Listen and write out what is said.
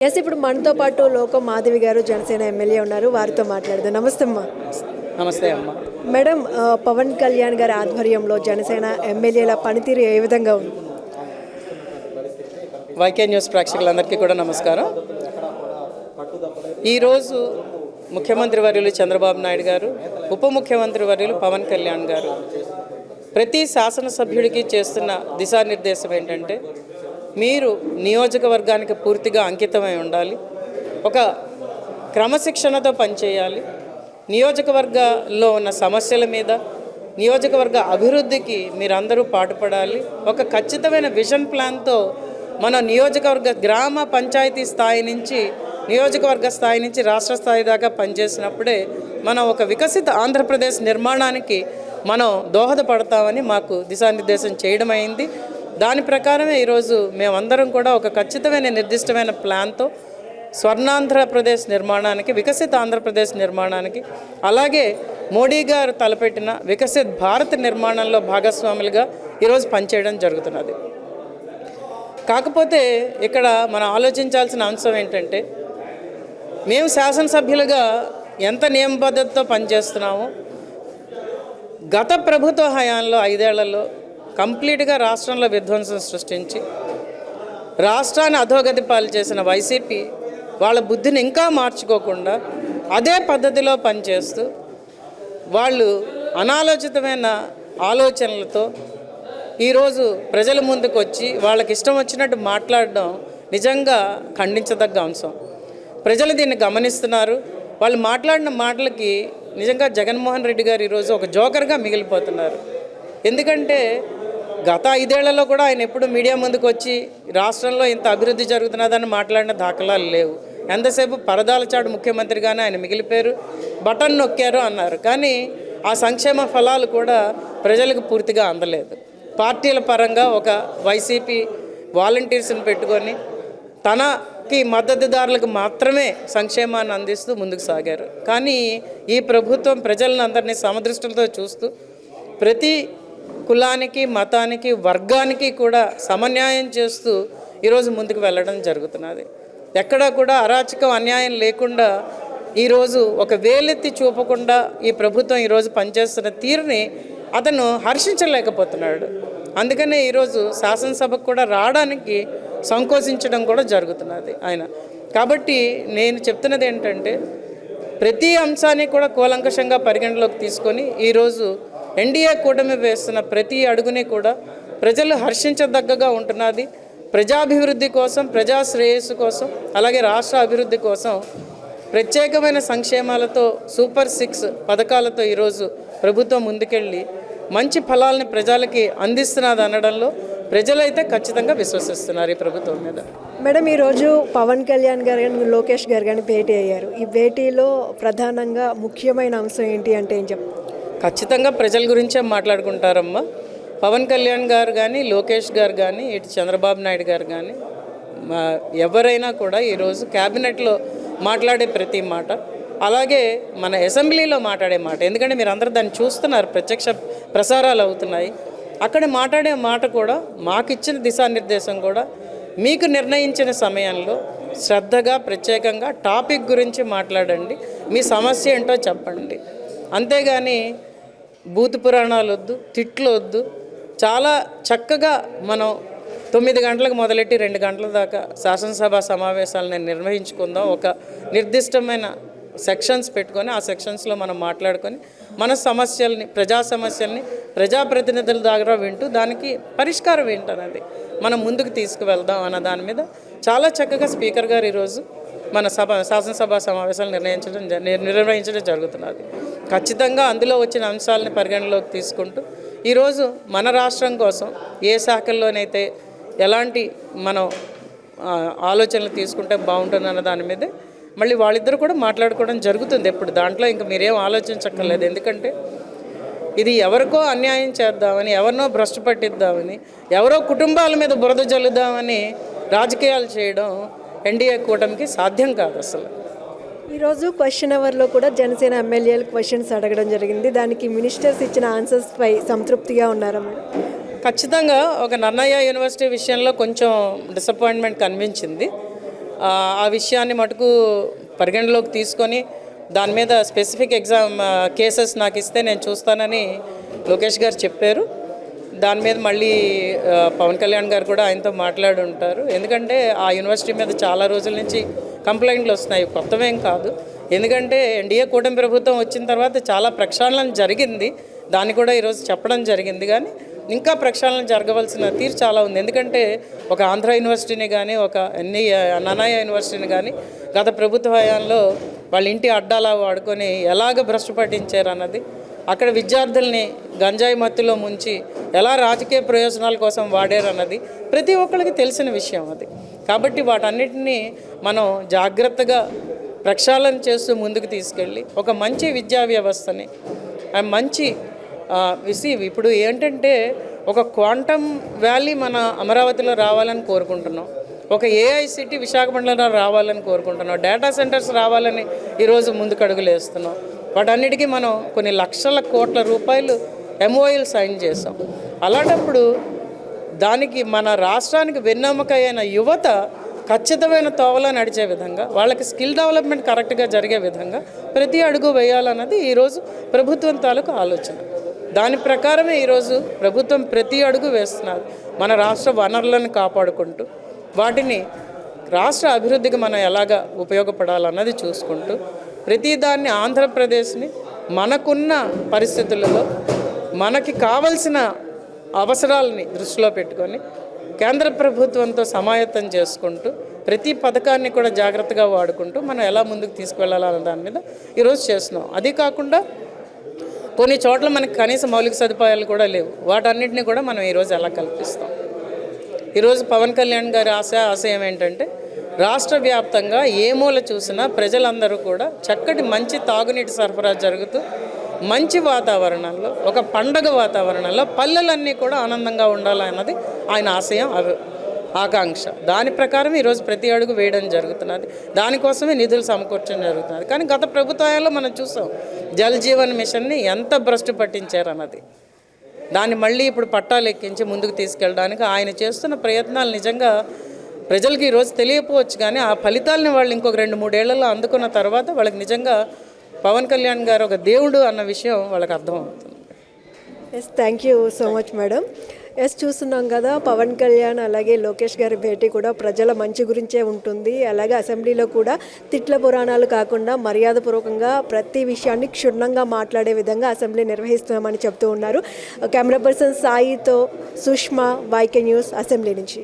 Yes ఇప్పుడు మనతో పాటు లోకం మాధవి గారు జనసేన ఎమ్మెల్యే ఉన్నారు. వారితో మాట్లాడదాం. నమస్తే అమ్మా. నమస్తే అమ్మ. మేడం పవన్ కళ్యాణ్ గారి ఆధ్వర్యంలో జనసేన ఎమ్మెల్యేల పనితీరు ఏ విధంగా ఉంది? వైకే న్యూస్ ప్రేక్షకులందరికీ కూడా నమస్కారం. ఈరోజు ముఖ్యమంత్రి వర్యులు చంద్రబాబు నాయుడు గారు ఉప ముఖ్యమంత్రి వర్యులు పవన్ కళ్యాణ్ గారు ప్రతి శాసనసభ్యుడికి చేస్తున్న దిశానిర్దేశం ఏంటంటే మీరు నియోజకవర్గానికి పూర్తిగా అంకితమై ఉండాలి. ఒక క్రమశిక్షణతో పనిచేయాలి. నియోజకవర్గంలో ఉన్న సమస్యల మీద నియోజకవర్గ అభివృద్ధికి మీరందరూ పాటుపడాలి. ఒక ఖచ్చితమైన విజన్ ప్లాన్తో మన నియోజకవర్గ గ్రామ పంచాయతీ స్థాయి నుంచి నియోజకవర్గ స్థాయి నుంచి రాష్ట్ర స్థాయి దాకా పనిచేసినప్పుడే మనం ఒక వికసిత ఆంధ్రప్రదేశ్ నిర్మాణానికి మనం దోహదపడతామని మాకు దిశానిర్దేశం చేయడం అయింది దాని ప్రకారమే ఈరోజు మేమందరం కూడా ఒక ఖచ్చితమైన నిర్దిష్టమైన ప్లాన్తో స్వర్ణాంధ్రప్రదేశ్ నిర్మాణానికి వికసిత ఆంధ్రప్రదేశ్ నిర్మాణానికి అలాగే మోడీ గారు తలపెట్టిన వికసిత్ భారత్ నిర్మాణంలో భాగస్వాములుగా ఈరోజు పనిచేయడం జరుగుతున్నది. కాకపోతే ఇక్కడ మనం ఆలోచించాల్సిన అంశం ఏంటంటే మేము శాసనసభ్యులుగా ఎంత నియమబద్ధతతో పనిచేస్తున్నామో గత ప్రభుత్వ హయాంలో ఐదేళ్ళలో కంప్లీట్గా రాష్ట్రంలో విధ్వంసం సృష్టించి రాష్ట్రాన్ని అధోగతి పాలు చేసిన వైసీపీ వాళ్ళ బుద్ధిని ఇంకా మార్చుకోకుండా అదే పద్ధతిలో పనిచేస్తూ వాళ్ళు అనాలోచితమైన ఆలోచనలతో ఈరోజు ప్రజల ముందుకు వచ్చి వాళ్ళకి ఇష్టం వచ్చినట్టు మాట్లాడడం నిజంగా ఖండించదగ్గ అంశం. ప్రజలు దీన్ని గమనిస్తున్నారు. వాళ్ళు మాట్లాడిన మాటలకి నిజంగా జగన్మోహన్ రెడ్డి గారు ఈరోజు ఒక జోకర్గా మిగిలిపోతున్నారు. ఎందుకంటే గత ఐదేళ్ళలో కూడా ఆయన ఎప్పుడు మీడియా ముందుకు వచ్చి రాష్ట్రంలో ఇంత అభివృద్ధి జరుగుతున్నదని మాట్లాడిన దాఖలాలు లేవు. ఎంతసేపు పరదాల చాటు ముఖ్యమంత్రిగానే ఆయన మిగిలిపోయారు. బటన్ నొక్కారు అన్నారు. కానీ ఆ సంక్షేమ ఫలాలు కూడా ప్రజలకు పూర్తిగా అందలేదు. పార్టీల పరంగా ఒక వైసీపీ వాలంటీర్స్ని పెట్టుకొని తనకి మద్దతుదారులకు మాత్రమే సంక్షేమాన్ని అందిస్తూ ముందుకు సాగారు. కానీ ఈ ప్రభుత్వం ప్రజలను అందరినీ సమదృష్టిలతో చూస్తూ ప్రతి కులానికి మతానికి వర్గానికి కూడా సమన్యాయం చేస్తూ ఈరోజు ముందుకు వెళ్ళడం జరుగుతున్నది. ఎక్కడా కూడా అరాచకం అన్యాయం లేకుండా ఈరోజు ఒక వేలెత్తి చూపకుండా ఈ ప్రభుత్వం ఈరోజు పనిచేస్తున్న తీరుని అతను హర్షించలేకపోతున్నాడు. అందుకనే ఈరోజు శాసనసభకు కూడా రావడానికి సంకోచించడం కూడా జరుగుతున్నది ఆయన. కాబట్టి నేను చెప్తున్నది ఏంటంటే ప్రతి అంశాన్ని కూడా కూలంకషంగా పరిగణలోకి తీసుకొని ఈరోజు ఎన్డీఏ కూటమి వేస్తున్న ప్రతి అడుగుని కూడా ప్రజలు హర్షించదగ్గగా ఉంటున్నది. ప్రజాభివృద్ధి కోసం ప్రజా శ్రేయస్సు కోసం అలాగే రాష్ట్ర అభివృద్ధి కోసం ప్రత్యేకమైన సంక్షేమాలతో సూపర్ సిక్స్ పథకాలతో ఈరోజు ప్రభుత్వం ముందుకెళ్ళి మంచి ఫలాల్ని ప్రజలకి అందిస్తున్నది అనడంలో ప్రజలైతే ఖచ్చితంగా విశ్వసిస్తున్నారు ఈ ప్రభుత్వం మీద. మేడం ఈరోజు పవన్ కళ్యాణ్ గారు కానీ లోకేష్ గారు కానీ భేటీ అయ్యారు. ఈ భేటీలో ప్రధానంగా ముఖ్యమైన అంశం ఏంటి అంటే ఏం చెప్ ఖచ్చితంగా ప్రజల గురించే మాట్లాడుకుంటారమ్మా. పవన్ కళ్యాణ్ గారు కానీ లోకేష్ గారు కానీ ఇటు చంద్రబాబు నాయుడు గారు కానీ మా ఎవరైనా కూడా ఈరోజు క్యాబినెట్లో మాట్లాడే ప్రతి మాట అలాగే మన అసెంబ్లీలో మాట్లాడే మాట. ఎందుకంటే మీరు అందరూ దాన్ని చూస్తున్నారు ప్రత్యక్ష ప్రసారాలు అవుతున్నాయి. అక్కడ మాట్లాడే మాట కూడా మాకిచ్చిన దిశానిర్దేశం కూడా మీకు నిర్ణయించిన సమయంలో శ్రద్ధగా ప్రత్యేకంగా టాపిక్ గురించి మాట్లాడండి. మీ సమస్య ఏంటో చెప్పండి. అంతేగాని భూత పురాణాలు వద్దు తిట్లు వద్దు. చాలా చక్కగా మనం తొమ్మిది గంటలకు మొదలెట్టి రెండు గంటల దాకా శాసనసభ సమావేశాలను నిర్వహించుకుందాం. ఒక నిర్దిష్టమైన సెక్షన్స్ పెట్టుకొని ఆ సెక్షన్స్లో మనం మాట్లాడుకొని మన సమస్యల్ని ప్రజా సమస్యల్ని ప్రజాప్రతినిధుల దగ్గర వింటూ దానికి పరిష్కారం ఏంటన్నది మనం ముందుకు తీసుకువెళ్దాం అన్న దాని మీద. చాలా చక్కగా స్పీకర్ గారు ఈరోజు మన సభ శాసనసభ సమావేశాలు నిర్ణయించడం జ- నిర్వహించడం జరుగుతున్నది. ఖచ్చితంగా అందులో వచ్చిన అంశాలను పరిగణలోకి తీసుకుంటూ ఈరోజు మన రాష్ట్రం కోసం ఏ శాఖల్లోనైతే ఎలాంటి మనం ఆలోచనలు తీసుకుంటే బాగుంటుందన్న దాని మీదే మళ్ళీ వాళ్ళిద్దరు కూడా మాట్లాడుకోవడం జరుగుతుంది ఎప్పుడు. దాంట్లో ఇంకా మీరేం ఆలోచించక్కర్లేదు. ఎందుకంటే ఇది ఎవరికో అన్యాయం చేద్దామని ఎవరినో భ్రష్టు పట్టిద్దామని ఎవరో కుటుంబాల మీద బురద జల్లుదామని రాజకీయాలు చేయడం ఎన్డీఏ కూటమికి సాధ్యం కాదు అసలు. ఈరోజు క్వశ్చన్ అవర్లో కూడా జనసేన ఎమ్మెల్యేలు క్వశ్చన్స్ అడగడం జరిగింది. దానికి మినిస్టర్స్ ఇచ్చిన ఆన్సర్స్ పై సంతృప్తిగా ఉన్నారా మేడం? ఖచ్చితంగా ఒక నన్నయ్య యూనివర్సిటీ విషయంలో కొంచెం డిసప్పాయింట్మెంట్ కనిపించింది. ఆ, ఆ విషయాన్ని మటుకు పరిగణలోకి తీసుకొని దాని మీద స్పెసిఫిక్ ఎగ్జామ్ కేసెస్ నాకు ఇస్తే నేను చూస్తానని లోకేష్ గారు చెప్పారు. దాని మీద మళ్ళీ పవన్ కళ్యాణ్ గారు కూడా ఆయనతో మాట్లాడి ఉంటారు. ఎందుకంటే ఆ యూనివర్సిటీ మీద చాలా రోజుల నుంచి కంప్లైంట్లు వస్తున్నాయి. కొత్తవేం కాదు. ఎందుకంటే ఎన్డీఏ కూటమి ప్రభుత్వం వచ్చిన తర్వాత చాలా ప్రక్షాళన జరిగింది. దాన్ని కూడా ఈరోజు చెప్పడం జరిగింది. కానీ ఇంకా ప్రక్షాళన జరగవలసిన తీరు చాలా ఉంది. ఎందుకంటే ఒక ఆంధ్ర యూనివర్సిటీని కానీ ఒక ఎన్ని ననాయ యూనివర్సిటీని కానీ గత ప్రభుత్వ హయాంలో వాళ్ళ ఇంటి అడ్డాలా వాడుకొని ఎలాగ భ్రష్టు పట్టించారు అన్నది అక్కడ విద్యార్థుల్ని గంజాయి మత్తులో ముంచి ఎలా రాజకీయ ప్రయోజనాల కోసం వాడారన్నది ప్రతి ఒక్కరికి తెలిసిన విషయం అది. కాబట్టి వాటన్నిటినీ మనం జాగ్రత్తగా ప్రక్షాళన చేస్తూ ముందుకు తీసుకెళ్ళి ఒక మంచి విద్యా వ్యవస్థని మంచి విసి ఇప్పుడు ఏంటంటే ఒక క్వాంటమ్ వ్యాలీ మన అమరావతిలో రావాలని కోరుకుంటున్నాం. ఒక ఏఐసిటీ విశాఖపట్నంలో రావాలని కోరుకుంటున్నాం. డేటా సెంటర్స్ రావాలని ఈరోజు ముందుకు అడుగులు వేస్తున్నాం. వాటన్నిటికీ మనం కొన్ని లక్షల కోట్ల రూపాయలు ఎంఓఐలు సైన్ చేసాం అలాంటప్పుడు దానికి మన రాష్ట్రానికి వెన్నెముక అయిన యువత ఖచ్చితమైన తోవలో నడిచే విధంగా వాళ్ళకి స్కిల్ డెవలప్మెంట్ కరెక్ట్గా జరిగే విధంగా ప్రతి అడుగు వేయాలన్నది ఈరోజు ప్రభుత్వం తాలూకు ఆలోచన. దాని ప్రకారమే ఈరోజు ప్రభుత్వం ప్రతి అడుగు వేస్తున్నారు. మన రాష్ట్ర వనరులను కాపాడుకుంటూ వాటిని రాష్ట్ర అభివృద్ధికి మనం ఎలాగ ఉపయోగపడాలన్నది చూసుకుంటూ ప్రతిదాన్ని ఆంధ్రప్రదేశ్ని మనకున్న పరిస్థితులలో మనకి కావలసిన అవసరాలని దృష్టిలో పెట్టుకొని కేంద్ర ప్రభుత్వంతో సమాయత్తం చేసుకుంటూ ప్రతి పథకాన్ని కూడా జాగ్రత్తగా వాడుకుంటూ మనం ఎలా ముందుకు తీసుకువెళ్ళాలన్న దాని మీద ఈరోజు చేస్తున్నాం. అది కాకుండా కొన్ని చోట్ల మనకి కనీస మౌలిక సదుపాయాలు కూడా లేవు. వాటన్నిటిని కూడా మనం ఈరోజు ఎలా కల్పిస్తాం? ఈరోజు పవన్ కళ్యాణ్ గారి ఆశ ఆశయం ఏంటంటే రాష్ట్ర వ్యాప్తంగా ఏ మూల చూసినా ప్రజలందరూ కూడా చక్కటి మంచి తాగునీటి సరఫరా జరుగుతూ మంచి వాతావరణంలో ఒక పండగ వాతావరణంలో పల్లెలన్నీ కూడా ఆనందంగా ఉండాలన్నది ఆయన ఆశయం అవి ఆకాంక్ష. దాని ప్రకారం ఈరోజు ప్రతి అడుగు వేయడం జరుగుతున్నది. దానికోసమే నిధులు సమకూర్చడం జరుగుతున్నది. కానీ గత ప్రభుత్వాలలో మనం చూసాం జల్ జీవన్ మిషన్ని ఎంత భ్రష్టు పట్టించారన్నది. దాన్ని మళ్ళీ ఇప్పుడు పట్టాలు ఎక్కించి ముందుకు తీసుకెళ్ళడానికి ఆయన చేస్తున్న ప్రయత్నాలు నిజంగా ప్రజలకు ఈరోజు తెలియకపోవచ్చు కానీ ఆ ఫలితాలని వాళ్ళు ఇంకొక రెండు మూడేళ్ళలో అందుకున్న తర్వాత వాళ్ళకి నిజంగా పవన్ కళ్యాణ్ గారు ఒక దేవుడు అన్న విషయం వాళ్ళకి అర్థమవుతుంది. Yes thank you so much madam yes చూస్తున్నాం కదా పవన్ కళ్యాణ్ అలాగే లోకేష్ గారి భేటీ కూడా ప్రజల మంచి గురించే ఉంటుంది. అలాగే అసెంబ్లీలో కూడా తిట్ల పురాణాలు కాకుండా మర్యాదపూర్వకంగా ప్రతి విషయాన్ని క్షుణ్ణంగా మాట్లాడే విధంగా అసెంబ్లీ నిర్వహిస్తున్నామని చెప్తూ ఉన్నారు. Uh, కెమెరా పర్సన్ సాయితో సుష్మా వైకే న్యూస్ అసెంబ్లీ నుంచి.